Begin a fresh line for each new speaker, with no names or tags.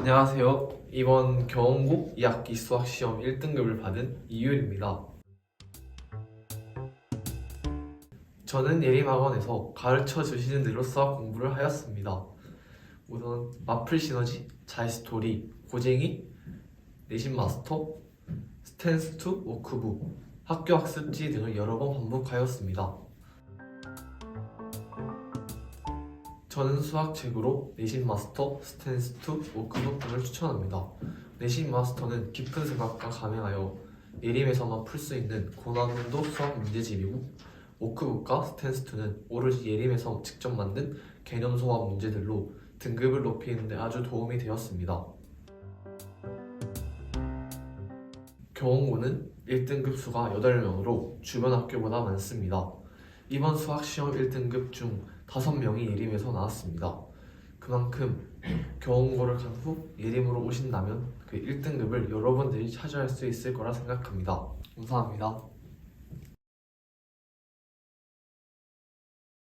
안녕하세요. 이번 경원고 2학기 수학 시험 1등급을 받은 이율입니다. 저는 예림학원에서 가르쳐 주시는 대로 수학 공부를 하였습니다. 우선 마플 시너지, 자이스토리, 고쟁이, 내신 마스터, 스탠스2, 워크북, 학교 학습지 등을 여러 번 반복하였습니다. 저는 수학 책으로 내신 마스터, 스탠스2, 워크북 등을 추천합니다. 내신 마스터는 깊은 생각과 감행하여 예림에서만 풀 수 있는 고난도 수학 문제집이고 워크북과 스탠스2는 오로지 예림에서 직접 만든 개념 소화 문제들로 등급을 높이는 데 아주 도움이 되었습니다. 경원고는 1등급 수가 8명으로 주변 학교보다 많습니다. 이번 수학 시험 1등급 중 5명이 예림에서 나왔습니다. 그만큼 경원고를 간 후 예림으로 오신다면 그 1등급을 여러분들이 차지할 수 있을 거라 생각합니다. 감사합니다.